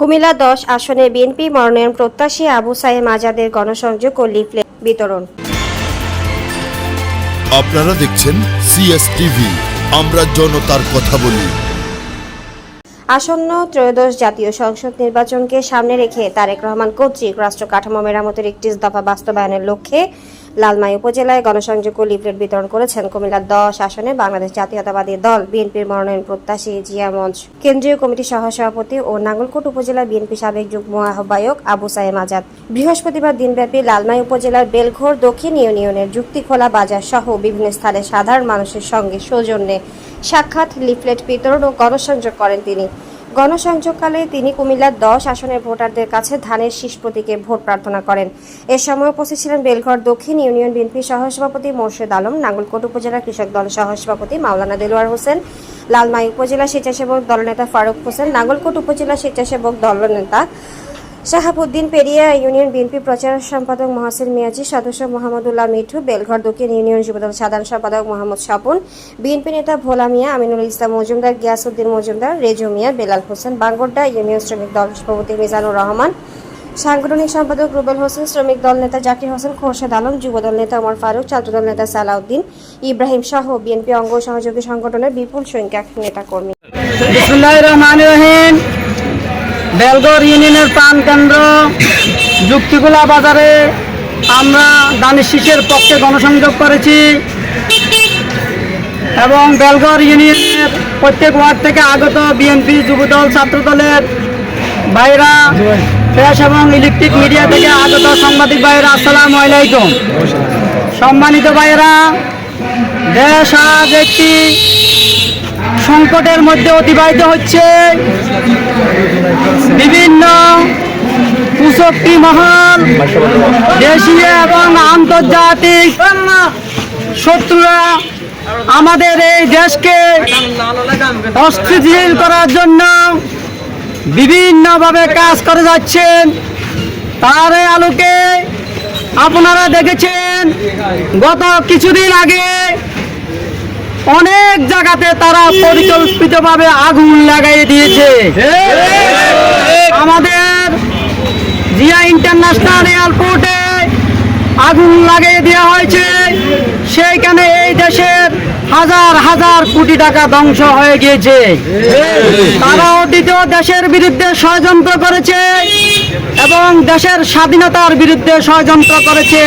কুমিল্লা দশ আসনে বিএনপি মনোনয়ন প্রত্যাশী আবু সাইম আজাদের গণসংযোগ ও লিফলেট বিতরণ। আপনারা দেখছেন সিএস টিভি আমরা জনতার কথা বলি। আসন্ন ত্রয়োদশ জাতীয় সংসদ নির্বাচনকে সামনে রেখে তারেক রহমান কর্তৃক রাষ্ট্র কাঠামো মেরামতের একটি দফা বাস্তবায়নের লক্ষ্যে লালমাই উপজেলায় গণসংযোগ ও লিফলেট বিতরণ করেছেন কুমিল্লার দশ আসনে বাংলাদেশ জাতীয়তাবাদী দল, বিএনপির মনোনয়ন প্রত্যাশী জিয়া মঞ্চ। কেন্দ্রীয় কমিটির সহসভাপতি ও নাঙ্গলকোট উপজেলা বিএনপি সাবেক যুগ্ম আহ্বায়ক আবু সাইম আজাদ। বৃহস্পতিবার দিনব্যাপী লালমাই উপজেলার বেলঘোর দক্ষিণ ইউনিয়নের যুক্তিখোলা বাজার সহ বিভিন্ন স্থানে সাধারণ মানুষের সঙ্গে সৌজন্যে সাক্ষাৎ লিফলেট বিতরণ ও গণসংযোগ করেন তিনি। গণসংযোগকালে তিনি কুমিল্লার দশ আসনের ভোটারদের কাছে ধানের শীষ প্রতীকে ভোট প্রার্থনা করেন। এ সময় উপস্থিত ছিলেন বেলঘর দক্ষিণ ইউনিয়ন বিএনপি সহসভাপতি মোর্শেদ আলম, নাঙ্গলকোট উপজেলা কৃষক দল সহসভাপতি মাওলানা দেলোয়ার হোসেন, লালমাই উপজেলা স্বেচ্ছাসেবক দলনেতা ফারুক হোসেন, নাঙ্গলকোট উপজেলা স্বেচ্ছাসেবক দলনেতা শাহাবুদ্দিন পেরিয়া, ইউনিয়ন বিএনপি প্রচার সম্পাদক মহাসিন মিয়াজি, সদস্য মোহাম্মদুল্লাহ মিঠু, বেলঘর দক্ষিণ ইউনিয়ন যুবদল সাধারণ সম্পাদক মোহাম্মদ স্বপন, বিএনপি নেতা ভোলা মিয়া, আমিনুল ইসলাম মজুমদার, গিয়াসউদ্দিন মজুমদার, রেজু মিয়া, বেলাল হোসেন বাঙ্গোড্ডা ইউনিয়ন শ্রমিক দল সভাপতি মিজানুর রহমান, সাংগঠনিক সম্পাদক রুবেল হোসেন, শ্রমিক দল নেতা জাকির হোসেন, খোরশেদ আলম যুবদল নেতা ওমর ফারুক, ছাত্রদল নেতা সালাউদ্দিন, ইব্রাহিম সহ বিএনপি অঙ্গ সহযোগী সংগঠনের বিপুল সংখ্যক নেতাকর্মী। বেলগড় ইউনিয়নের প্রাণ কেন্দ্র যুক্তিগুলা বাজারে আমরা দানিশ শীষের পক্ষে গণসংযোগ করেছি এবং বেলগড় ইউনিয়নের প্রত্যেক ওয়ার্ড থেকে আগত বিএনপি যুবদল, ছাত্রদলের ভাইরা, প্রেস এবং ইলেকট্রিক মিডিয়া থেকে আগত সাংবাদিক ভাইরা আসসালামু আলাইকুম। সম্মানিত ভাইরা দেশ আজ একটি সংকটের মধ্যে অতিবাহিত হচ্ছে বিভিন্ন কুশক্তি মহল দেশীয় এবং আন্তর্জাতিক শত্রুরা আমাদের এই দেশকে অস্থিতিশীল করার জন্য বিভিন্নভাবে কাজ করে যাচ্ছেন। তার আলোকে আপনারা দেখেছেন, গত কিছুদিন আগে অনেক জায়গাতে তারা পরিকল্পিতভাবে আগুন লাগাই দিয়েছে। আমাদের জিয়া ইন্টারন্যাশনাল এয়ারপোর্টে আগুন লাগিয়ে দেওয়া হয়েছে। সেইখানে এই দেশের হাজার হাজার কোটি টাকা ধ্বংস হয়ে গিয়েছে। তারাও দ্বিতীয় দেশের বিরুদ্ধে ষড়যন্ত্র করেছে এবং দেশের স্বাধীনতার বিরুদ্ধে ষড়যন্ত্র করেছে।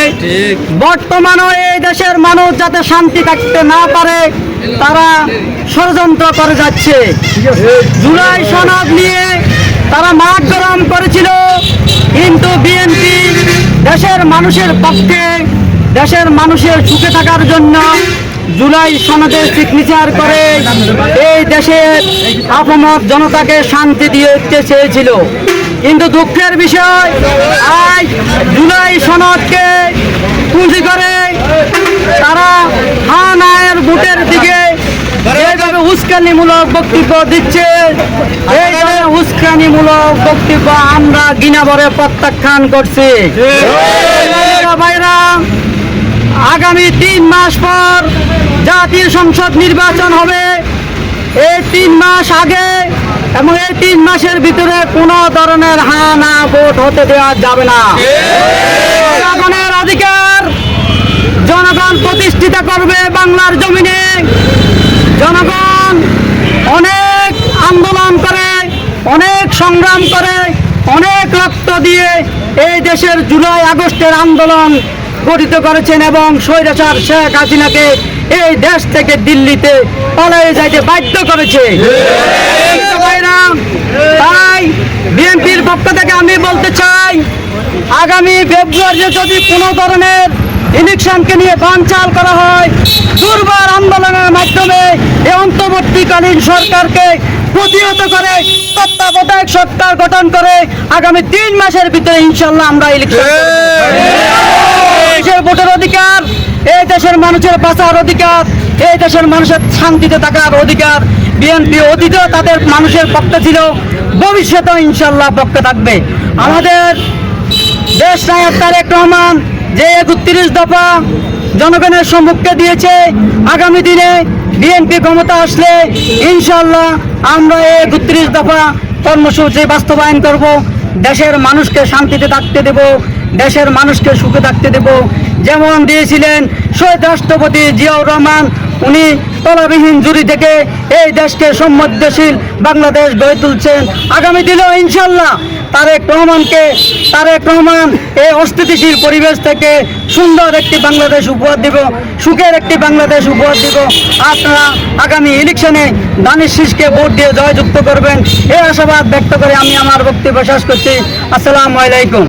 বর্তমানেও এই দেশের মানুষ যাতে শান্তি থাকতে না পারে তারা ষড়যন্ত্র করে যাচ্ছে। জুলাই সনদ নিয়ে তারা মাঠ গরম করেছিল, কিন্তু বিএনপি দেশের মানুষের পক্ষে, দেশের মানুষের সুখে থাকার জন্য জুলাই সনদে সিগনেচার করে এই দেশের আপামত জনতাকে শান্তি দিয়ে উঠতে চেয়েছিল। কিন্তু দুঃখের বিষয়, আজ জুলাই সনদকে পুঁজি করে তারা হানায়ের ভোটের দিকে এইভাবে উস্কানিমূলক বক্তব্য দিচ্ছে। এইভাবে উস্কানিমূলক বক্তব্য আমরা গিনাবরে প্রত্যাখ্যান করছি। ভাইরা, আগামী তিন মাস পর জাতীয় সংসদ নির্বাচন হবে। এই তিন মাস আগে এবং এই তিন মাসের ভিতরে কোনো ধরনের হানা ভোট হতে দেওয়া যাবে না। জনগণের অধিকার জনগণ প্রতিষ্ঠিত করবে বাংলার জমিনে। জনগণ অনেক আন্দোলন করে, অনেক সংগ্রাম করে, অনেক রক্ত দিয়ে এই দেশের জুলাই আগস্টের আন্দোলন গঠিত করেছেন এবং স্বৈরাচার শেখ হাসিনাকে এই দেশ থেকে দিল্লিতে পালিয়ে যাইতে বাধ্য করেছে। তাই বিএনপির পক্ষ থেকে আমি বলতে চাই, আগামী ফেব্রুয়ারিতে যদি কোনো ধরনের ইলেকশনকে নিয়ে বানচাল করা হয়। দুর্বার আন্দোলনের মাধ্যমে এই অন্তর্বর্তীকালীন সরকারকে প্রতিহত করে তত্ত্বাবধায়ক সরকার গঠন করে আগামী তিন মাসের ভিতরে ইনশাল্লাহ আমরা ইলেকশন ভোটের অধিকার এই দেশের মানুষের বাঁচার অধিকার এই দেশের মানুষের শান্তিতে থাকার অধিকার বিএনপি অতীতেও তাদের মানুষের পক্ষে ছিল ভবিষ্যতেও ইনশাল্লাহ পক্ষে থাকবে। আমাদের দেশ নায়ক তারেক রহমান যে একত্রিশ দফা জনগণের সম্মুখে দিয়েছে, আগামী দিনে বিএনপি ক্ষমতা আসলে ইনশাল্লাহ আমরা এই একত্রিশ দফা কর্মসূচি বাস্তবায়ন করব। দেশের মানুষকে শান্তিতে থাকতে দেব, দেশের মানুষকে সুখে থাকতে দেব। যেমন দিয়েছিলেন শহীদ রাষ্ট্রপতি জিয়াউর রহমান, উনি তলাবিহীন জুড়ি থেকে এই দেশকে সম্মধ্যশীল বাংলাদেশ গড়ে তুলছেন। আগামী দিনেও ইনশাল্লাহ তারেক রহমানকে, তারেক রহমান এই অস্থিতিশীল পরিবেশ থেকে সুন্দর একটি বাংলাদেশ উপহার দিব, সুখের একটি বাংলাদেশ উপহার দিব। আপনারা আগামী ইলেকশনে দানিশ শীষকে ভোট দিয়ে জয়যুক্ত করবেন এই আশাবাদ ব্যক্ত করে আমি আমার বক্তব্য শেষ করছি। আসসালামু আলাইকুম।